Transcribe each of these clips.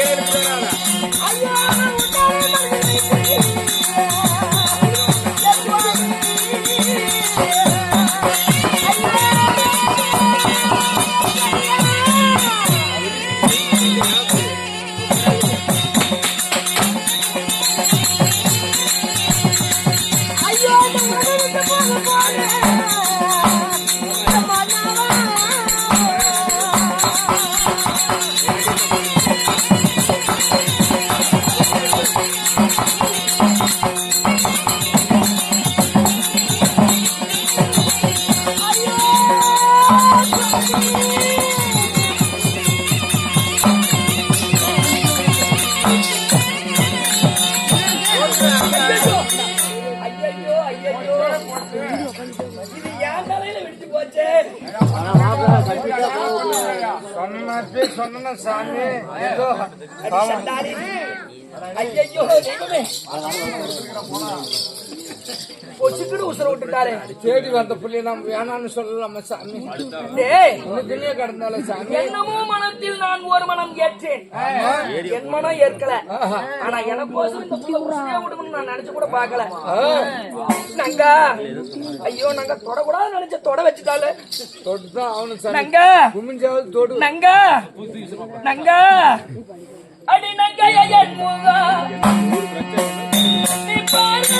ஏற்கனவே சொன்ன சாமி. ஏதோ தெய்வமே பொசுக்குன்னு உசுர விட்டுட்டாரே தேடி வந்த புள்ளி நம்ம வேணாம்னு சொல்லலாமா சாமி? டேய். உனக்குள்ளே கிடந்தால சாமி. என்னமோ மனத்தில் நான் ஒரு மனம் ஏற்றேன். என் மனம் ஏற்கல. ஆனா எனக்கோசம் இந்த புள்ள உசுரே விடும்னு நான் நினைச்சு கூட பார்க்கல. நங்கா. ஐயோ நாங்க தொடக்கூடாது நினைச்ச தொட வச்சுட்டாலே. தொட்டுதான் அவனு சாமி. நங்கா. குமிஞ்சாவது தொடு. நங்கா. நங்கா. அடி நங்கைய என் முகா. நீ பாரு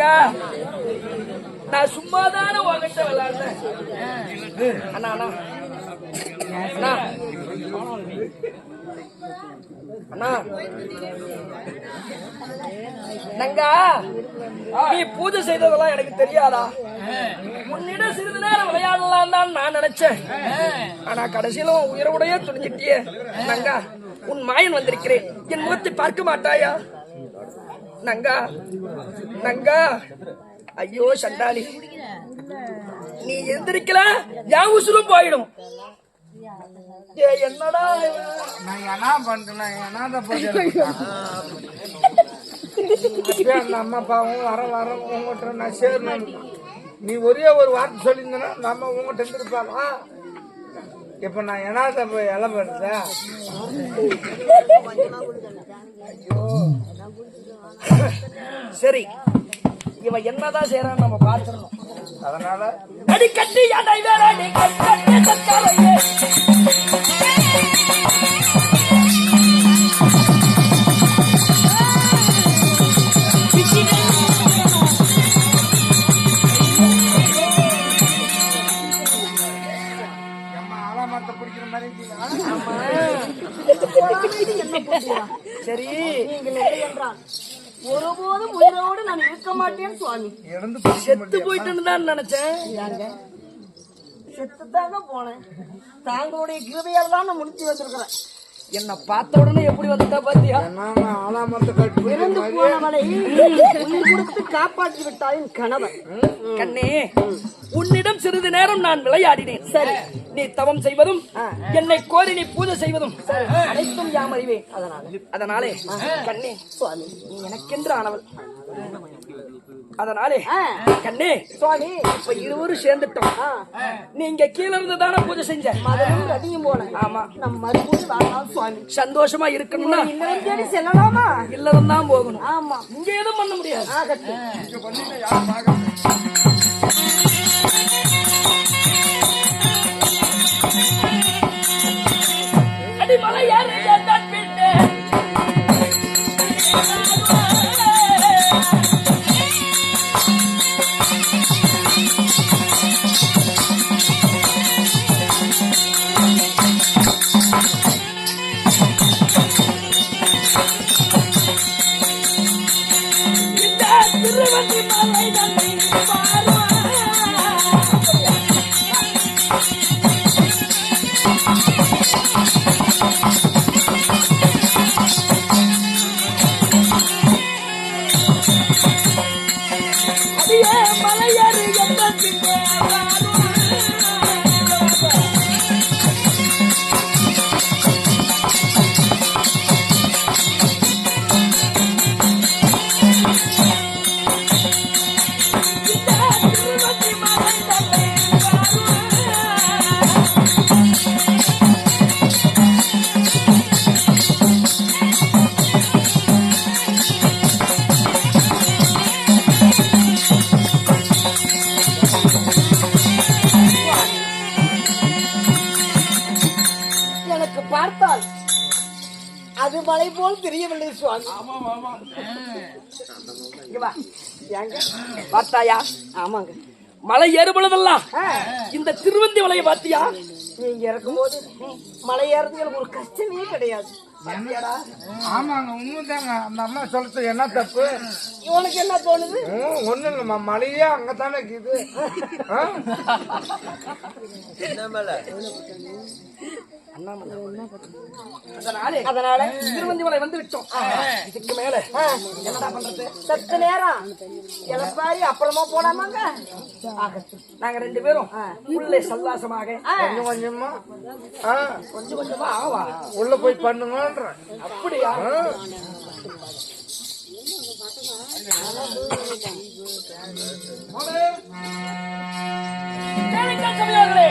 பாருங்க. நான் சும்மா தானே உங்ககிட்ட விளையாடுறேன். அண்ணா அண்ணா. அண்ணா. அண்ணா. நங்கா நீ பூஜை செய்ததெல்லாம் எனக்கு தெரியாதா? உன்னிடம் சிறிது நேரம் விளையாடலாம் தான் நான் நினைச்சேன். ஆனா கடைசியில உன் உயிரோடையே துணிஞ்சிட்டியே. நங்கா உன் மாயன் வந்திருக்கிறேன். என் முகத்தை பார்க்க மாட்டாயா? நங்கா நங்கா. ஐயோ சண்டாளி. நீ எந்திரிக்கல? என் உசுரும் போயிடும். என்னடா இவன்? நான் என்ன பண்றேன்? என்ன போய் அப்பயே அந்த வர வர உங்ககிட்ட நான் சேரணும். நீ ஒரே ஒரு வார்த்தை சொல்லியிருந்தனா நம்ம உங்ககிட்ட இருந்திருப்பாங்க இப்ப நான் என்னாத போய் இளம் ஐயோ. சரி இவன் என்னதான் செய்யறான்னு நம்ம பார்த்துடணும். அதனால அடி கட்டி அடை வேறாடி கட்டி சத்தாலையே எம்மா ஆலாமரத்தை பிடிக்கிற மாதிரி இருக்கீங்களா? சரி. நீங்கள் என்றால் ஒருபோதும் உயிரோடு நான் இருக்க மாட்டேன் சுவாமி. செத்து. போயிட்டுன்னு தான் நினைச்சேன் செத்துத்தாங்க போனேன். தாங்களுடைய கிருபையால் தான் நான் முடிச்சு வச்சிருக்கிறேன் என்ன பார்த்த உடனே எப்படி வந்துட்டா பாத்தியா? இறந்து போனவளை உயிர் கொடுத்து காப்பாற்றி விட்டாயின் கணவன் கண்ணே உன்னிடம் சிறிது நேரம் நான் விளையாடினேன். சரி. நீ தவம் செய்வதும் என்னை கோரி நீ பூஜை செய்வதும் அனைத்தும் யாம் அறிவேன். அதனால அதனாலே கண்ணே எனக்கென்று ஆனவள். அதனாலே கண்ணே சுவாமி இப்ப இருவரும் சேர்ந்துட்டோம். நீங்க கீழ இருந்து தானே பூஜை செஞ்ச? மதனும் ரதியும் போல. ஆமா. நம் மறுபடியும் வாழலாம் சுவாமி. சந்தோஷமா இருக்கணும்னா இல்லம் தேடி செல்லலாமா? இல்லறம் தான் போகணும். ஆமா. இங்க எதுவும் பண்ண முடியாது. எண்ணத்தின் எனக்கு பார்த்தால் அது மலை போல் தெரியவில்லை சுவாமி. இங்க வா. ஏங்க? பார்த்தாயா? ஆமாங்க. மலை ஏறும் பொழுதெல்லாம் ஆ, இந்த திருவந்தி மலையை பார்த்தியா? நீங்க இறக்கும்போது மலை ஏறது எனக்கு ஒரு கஷ்டமே கிடையாது? ஆமாங்க உண்மைதாங்க. அந்த அம்மா சொல்றது. என்ன தப்பு? உனக்கு என்ன தோணுது? ம், ஒண்ணும் இல்லம்மா. மழையே அங்கதானே இருக்குது? அதனாலே அதனால திருவந்தி மலை வந்து விட்டோம். இதுக்கு மேல. என்னடா பண்றது? சத்து நேரம். இழப்பாரி அப்புறமா போலாமாங்க? ஆகட்டும் நாங்க ரெண்டு பேரும். உள்ளே சல்லாசமாக. கொஞ்சம் கொஞ்சமா. ஆ, கொஞ்சம் கொஞ்சமா ஆவா? உள்ள போய் பண்ணுங்கன்ற. அப்படியா? கவிஞர்களே.